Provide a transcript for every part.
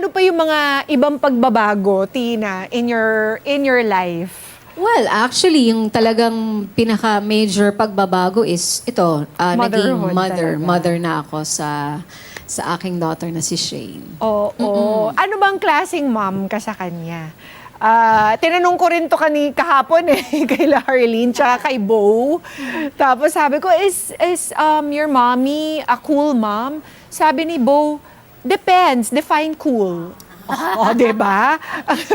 ano pa yung mga ibang pagbabago, Tina, in your in your life? Well, actually, yung talagang pinaka-major pagbabago is ito, ah, naging Motherhood mother. talaga. Mother na ako sa sa aking daughter na si Shane. Oo. Ano bang klaseng mom ka sa kanya? Ah, tinanong ko rin to kani kahapon eh kay Harleen tsaka kay Bo. Tapos sabi ko is is um your mommy a cool mom? Sabi ni Bo, depends, define cool. Oo, 'di ba?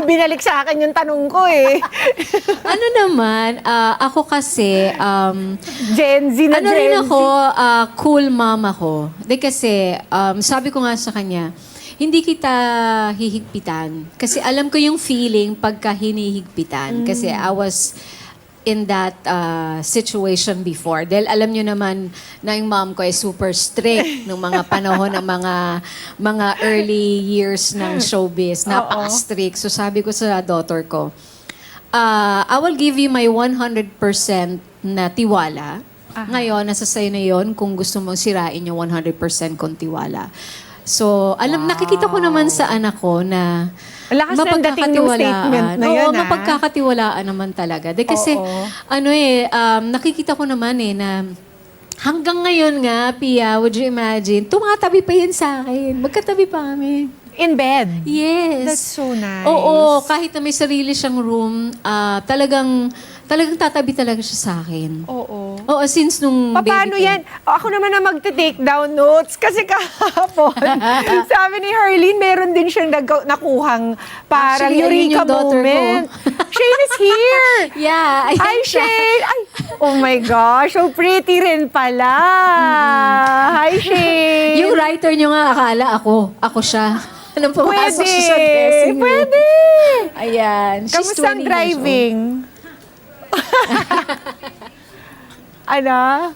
Binalik sa akin yung tanong ko eh. ano naman, ah, ako kasi, um, Gen Z na ano Gen rin ako, ah, cool mom ako. Di kasi, um, sabi ko nga sa kanya, hindi kita hihigpitan. Kasi alam ko yung feeling pagka hinihigpitan. Kasi I was in that uh, situation before. Dahil alam nyo naman na yung mom ko ay super strict nung mga panahon ng mga mga early years ng showbiz. Napaka-strict. So sabi ko sa daughter ko, uh, I will give you my 100% na tiwala. Ngayon, nasa sa'yo na yon kung gusto mong sirain yung 100% kong tiwala. So, alam, nakikita ko naman sa anak ko na lakas ng dating ng statement na yun, Oo, ah. mapagkakatiwalaan naman talaga. De, kasi, Oo. ano eh, um, nakikita ko naman eh na hanggang ngayon nga, Pia, would you imagine, tumatabi pa yan sa akin. Magkatabi pa kami. In bed. Yes. That's so nice. Oo, kahit na may sarili siyang room, ah, talagang, talagang tatabi talaga siya sa akin. Oo. Oo, since nung Paano baby ko. yan? Ako naman na magte-take down notes kasi kahapon, sabi ni Harleen, meron din siyang nag- nakuhang parang Actually, ayun eureka yung daughter ko. moment. Shane is here! Yeah, ayan Hi, siya. Shane! Ay, oh my gosh, so pretty rin pala. Hi, Shane! Yung writer niyo nga, akala ako. Ako siya. Anong pumasok Pwede! siya sa dressing room. Pwede! Ayan. She's Kamusta 20 ang years driving? ano?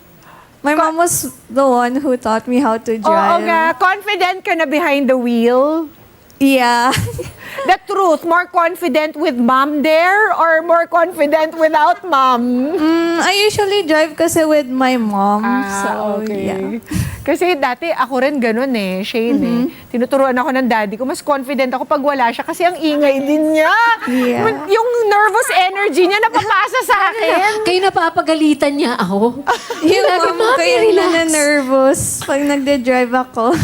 My mom was the one who taught me how to Oo drive. nga, confident ka na behind the wheel? Yeah. The truth, more confident with mom there or more confident without mom? Mm, I usually drive kasi with my mom. so, yeah. Kasi dati ako rin ganun eh, Shane eh. Tinuturuan ako ng daddy ko, mas confident ako pag wala siya kasi ang ingay din niya. Yeah. Yung nervous energy niya napapasa sa akin. Kayo napapagalitan niya ako. Yung mom ko "Mommy, yung relax." na-nervous pag nagde-drive ako.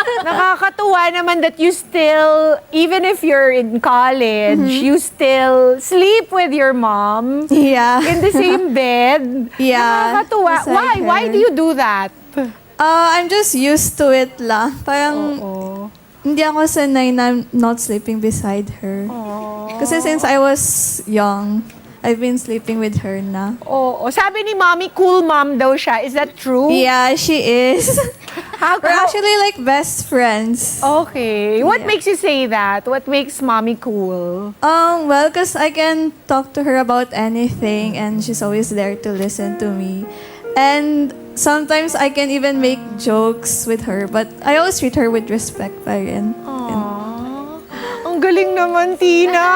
Nakakatuwa naman that you still, even if you're in college, you still sleep with your mom yeah. in the same bed. Yeah, Nakakatuwa. beside Why? Why do you do that? Uh, I'm just used to it lang. Parang Oo. hindi ako sanay na I'm not sleeping beside her. Kasi since I was young, I've been sleeping with her na. Oo. Sabi ni mommy, cool mom daw siya. Is that true? Yeah, she is. How, We're how- actually like best friends. Okay. What Yeah. makes you say that? What makes mommy cool? Um, well, because I can talk to her about anything and she's always there to listen to me. And sometimes I can even make jokes with her, but I always treat her with respect pa rin. Aww. Ang galing naman, Tina!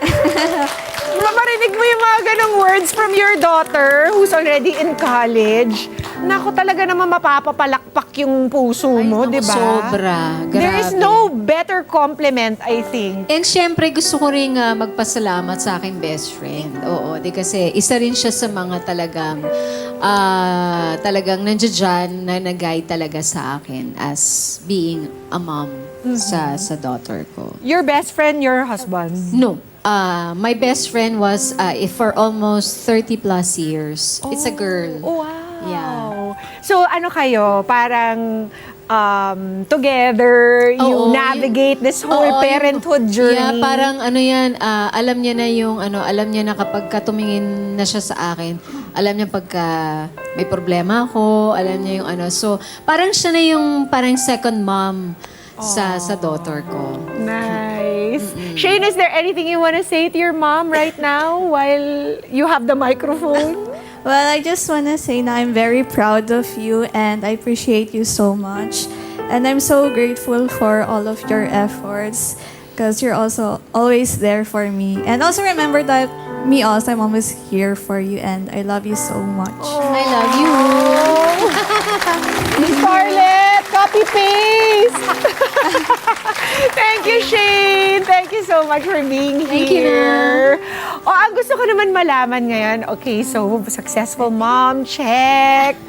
Marinig mo yung mga ganong words from your daughter who's already in college. Naku, talaga naman mapapapalakpak yung puso mo, di ba? Sobra. Grabe. There is no better compliment, I think. And syempre, gusto ko rin ah, magpasalamat sa aking best friend. Oo, di kasi isa rin siya sa mga talagang ah, talagang nandiyan na nag-guide talaga sa akin as being a mom sa sa daughter ko. Your best friend, your husband. No. Uh, my best friend was uh, for almost 30 plus years. It's a girl. Oh, wow. Yeah. So, ano kayo? Parang um, together, you Oo, navigate this whole Oo, parenthood journey. Yeah, parang ano yan, ah, alam niya na yung, ano, alam niya na kapag ka tumingin na siya sa akin, alam niya pagka may problema ako, alam niya yung ano. So, parang siya na yung parang second mom sa sa daughter ko. Nice. Shane, is there anything you want to say to your mom right now while you have the microphone? Well, I just want to say na I'm very proud of you and I appreciate you so much. And I'm so grateful for all of your efforts because you're also always there for me. And also remember that me also, I'm always here for you and I love you so much. I love you. Scarlett, copy paste. Thank you, Shane! Thank you so much for being Thank you, here. O, ang gusto ko naman malaman ngayon, okay, so successful mom, check.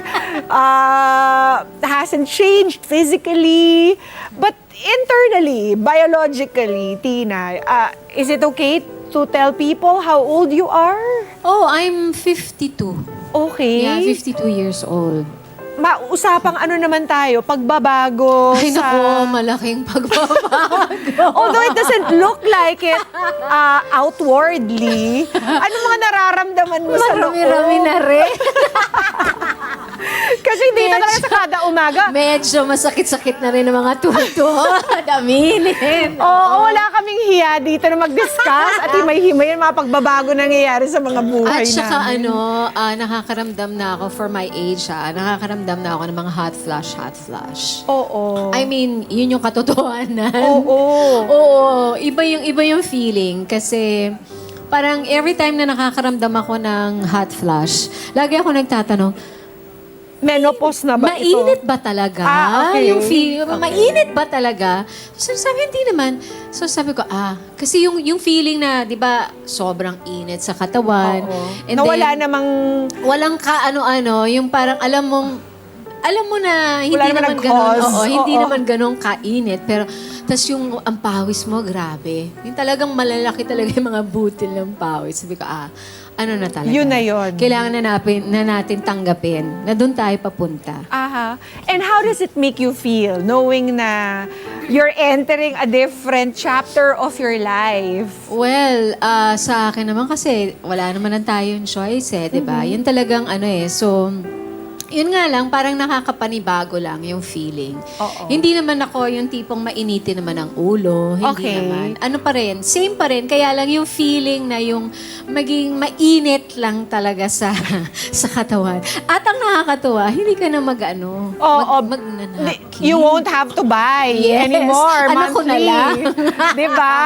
Uh, hasn't changed physically. But internally, biologically, Tina, uh, is it okay to tell people how old you are? Oh, I'm 52. Okay. Yeah, 52 years old. Mausapang ano naman tayo, pagbabago Ay, sa... naku, malaking pagbabago. Although it doesn't look like it uh, outwardly, ano mga nararamdaman mo sa loob? Marami-rami na rin. Kasi dito Medyo- talaga sa kada umaga. Medyo masakit-sakit na rin ang mga tuhod. Aminin. Oo, wala kaming hiya dito na mag-discuss at himay-himay yung mga pagbabago na nangyayari sa mga buhay At saka namin. ano, ah, nakakaramdam na ako for my age, ah, nakakaramdam na ako ng mga hot flash, hot flash. Oo. I mean, yun yung katotohanan. Oo. Oo, iba yung iba yung feeling kasi parang every time na nakakaramdam ako ng hot flash, lagi ako nagtatanong, Menopause na ba ito? mainit ba talaga? Ah, okay. Yung feeling, mainit ba talaga? So sabi, hindi naman. So sabi ko, ah, kasi yung yung feeling na, di ba, sobrang init sa katawan. Oo. And na wala then, namang... walang ka ano-ano, yung parang alam mong alam mo na hindi Wala naman naman ganun. Oo, hindi Oo. naman ganun kainit. Pero, tas yung ang pawis mo, grabe. Yung talagang malalaki talaga yung mga butil ng pawis. Sabi ko, ah, ano na talaga. Yun na yun. Kailangan na, napin, na natin tanggapin na doon tayo papunta. Aha. And how does it make you feel knowing na you're entering a different chapter of your life? Well, ah, sa akin naman kasi wala naman ang tayong choice eh, 'di ba? Yun talagang ano eh. So yun nga lang, parang nakakapanibago lang yung feeling. Oo. Hindi naman ako yung tipong mainitin naman ang ulo. Hindi Okay. naman. Ano pa rin, same pa rin. Kaya lang yung feeling na yung maging mainit lang talaga sa sa katawan. At ang nakakatuwa, hindi ka na mag-ano, Oo. mag, magnanapkin. You won't have to buy Yes. anymore Ano ko na monthly. lang. Di ba?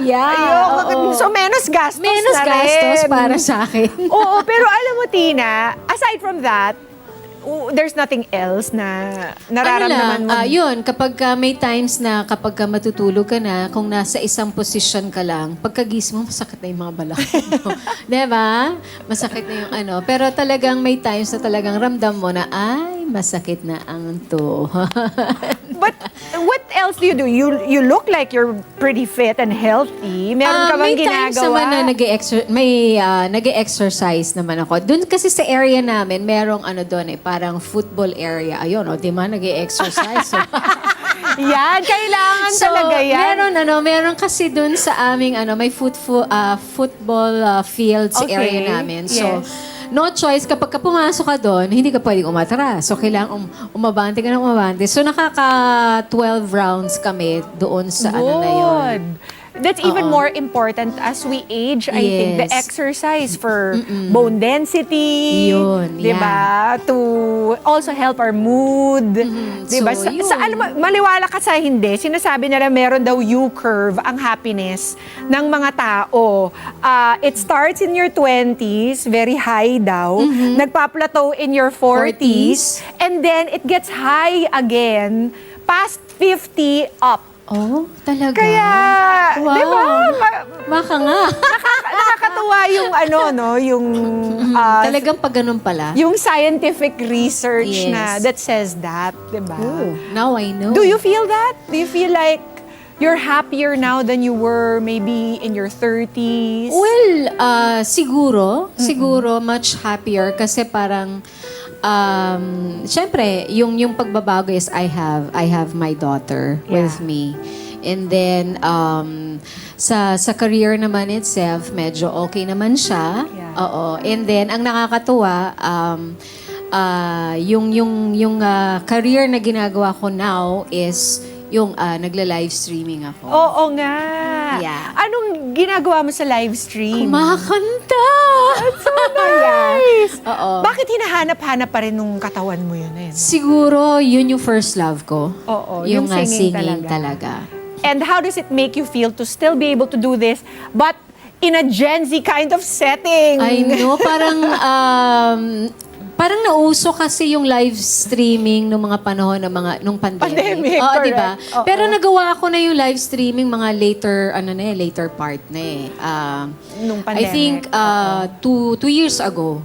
Yeah, Ayun. oo. So, menos gastos Menos na gastos rin. para sa akin. Oo, pero alam mo, Tina, aside from that, w- there's nothing else na nararamdaman ano mo. ah, yun, kapag ka may times na kapag ka matutulog ka na, kung nasa isang posisyon ka lang, pagkagising mo, masakit na yung mga balakang mo. diba? Masakit na yung ano. Pero talagang may times na talagang ramdam mo na, ay, masakit na ang to. But what else do you do? You you look like you're pretty fit and healthy. Meron ka Ah, bang may times ginagawa? naman na nag-exer- may ah, nag-exercise naman ako. Doon kasi sa area namin, merong ano doon eh, parang football area. Ayun, o, di ba, nag-exercise. So, yan, kailangan so, talaga yan. meron ano, meron kasi doon sa aming ano, may foot, fo- ah, football ah, field sa Okay, area namin. So, yes. No choice, kapag ka pumasok ka doon, hindi ka pwedeng umatras. So, kailangan um, umabante ka ng umabante. So, nakaka 12 rounds kami doon sa ano na yun. That's even more important as we age, I think, the Yes. exercise for bone density. Yun, di ba? To also help our mood. Di ba? So, sa, sa, yun. alam mo, maliwala ka sa hindi, sinasabi nila meron daw U-curve ang happiness ng mga tao. Ah, it starts in your 20s, very high daw. Nagpa-plateau in your 40s. 40s. And then it gets high again past 50 up. Oh, talaga? Kaya, Wow. di ba? Ma- Maka nga. nakaka- nakakatuwa yung ano, no? Yung, ah, Talagang pag ganun pala. yung scientific research Yes. na that says that, di ba? Oh, now I know. Do you feel that? Do you feel like you're happier now than you were maybe in your 30s? Well, ah, siguro, siguro much happier kasi parang um syempre yung yung pagbabago is I have I have my daughter with Yeah. me. And then um sa sa career naman itself, medyo okay naman siya. Yeah. Oo. And then ang nakakatuwa um ah, yung yung yung ah, career na ginagawa ko now is yung ah, nagla-live streaming ako. Oo nga. Yeah. Anong ginagawa mo sa live stream? Kumakanta! so nice! Oo. Bakit hinahanap-hanap pa rin nung katawan mo yun? Eh? Siguro, yun yung first love ko. Oo, yung, yung ah, singing singing talaga. talaga. And how does it make you feel to still be able to do this, but in a Gen Z kind of setting? I know, parang, um, parang nauso kasi yung live streaming nung mga panahon ng mga nung pandemic. Pandemic, Oo, di ba? Oo. Pero nagawa ko na yung live streaming mga later ano na eh, later part na eh. Ah, Nung I pandemic. think uh, two two years ago.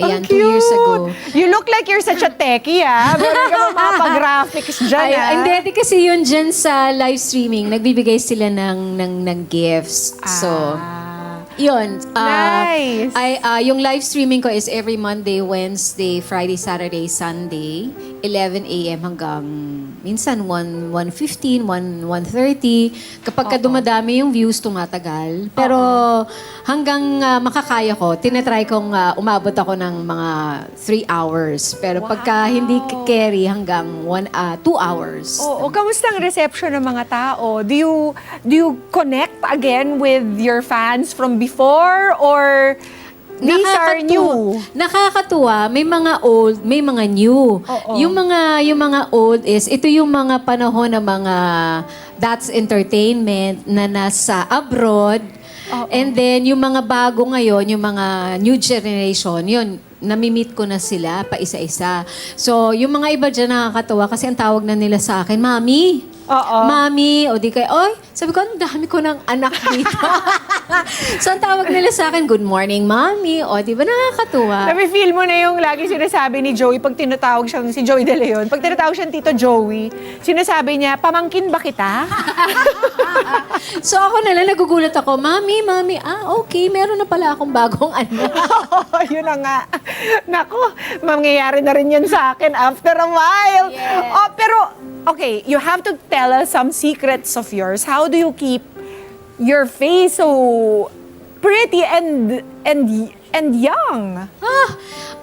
Ayan, Ang two years ago. You look like you're such a techie, ah. Meron ka mga pa-graphics dyan, Ay, ah. hindi, di kasi yun dyan sa live streaming, nagbibigay sila ng, ng, ng gifts. So, Ah. Yun. ah, Nice. I, ah, yung live streaming ko is every Monday, Wednesday, Friday, Saturday, Sunday, 11 a.m. hanggang minsan 1, 1.15, 1, 1.30. Kapag ka dumadami yung views, tumatagal. Pero hanggang ah, makakaya ko, tinatry kong ah, umabot ako ng mga 3 hours. Pero pagka hindi k- carry, hanggang 2 hours. Oo, kamusta ang reception ng mga tao? Do you do you connect again with your fans from before or these are Nakakatu- new? Nakakatuwa, may mga old, may mga new. Oo. Yung mga yung mga old is ito yung mga panahon ng mga that's entertainment na nasa abroad. And then yung mga bago ngayon, yung mga new generation, yun nami-meet ko na sila pa isa-isa. So, yung mga iba dyan nakakatawa kasi ang tawag na nila sa akin, Mami, Oo. Mami, o di kay, oy, sabi ko, ang dami ko ng anak dito. so, ang tawag nila sa akin, good morning, Mami. O, di ba nakakatuwa? Nafe-feel mo na yung lagi sinasabi ni Joey pag tinatawag siyang si Joey De Leon. Pag tinatawag siyang Tito Joey, sinasabi niya, pamangkin ba kita? So, ako na lang, nagugulat ako, Mami, Mami, ah, okay, meron na pala akong bagong anak. Yun na nga. Nako, mangyayari na rin yan sa akin after a while. Yes. Oh, pero, okay, you have to tell us some secrets of yours. How do you keep your face so pretty and and and young? Ah,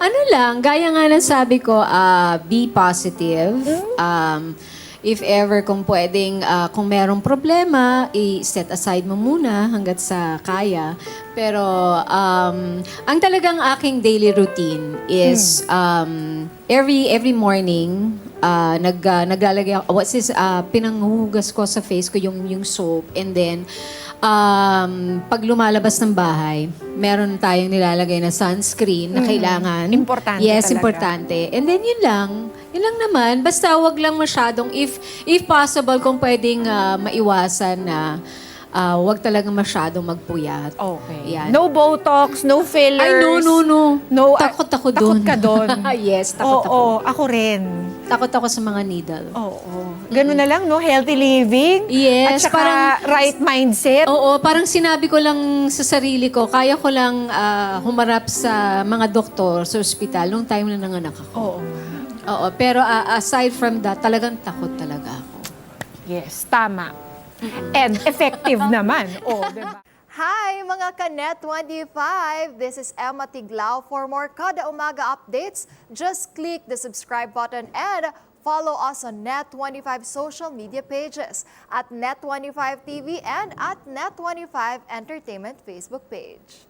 ano lang, gaya nga ng sabi ko, ah, be positive. Um, if ever kung pwedeng, ah, kung merong problema, i-set aside mo muna hanggat sa kaya. Pero, um, ang talagang aking daily routine is um, every every morning, ah, nag, ah, naglalagay ako, what's this, ah, pinanghuhugas ko sa face ko yung, yung soap. And then, um, pag lumalabas ng bahay, meron tayong nilalagay na sunscreen na kailangan. Importante Yes, talaga. importante. And then yun lang. Yun lang naman. Basta wag lang masyadong, if if possible, kung pwedeng ah, maiwasan na ah, wag talaga masyadong magpuyat. Okay. Yan. No Botox, no fillers. Ay, no, no, no. No, ah, takot ako takot doon. ka doon. yes, Oo, takot ako. ako rin. Takot ako sa mga needle. Oo. Ganun na lang, no? Healthy living. Yes, At saka parang- right mindset. Oo, parang sinabi ko lang sa sarili ko, kaya ko lang ah, humarap sa mga doktor sa ospital nung time na nanganak ako. Oo. Oo, pero ah, aside from that, talagang takot talaga ako. Yes, tama. And effective naman. Oh, diba? Hi mga ka-Net 25! This is Emma Tiglao. For more Kada Umaga updates, just click the subscribe button and follow us on Net25 social media pages at Net25 TV and at Net25 Entertainment Facebook page.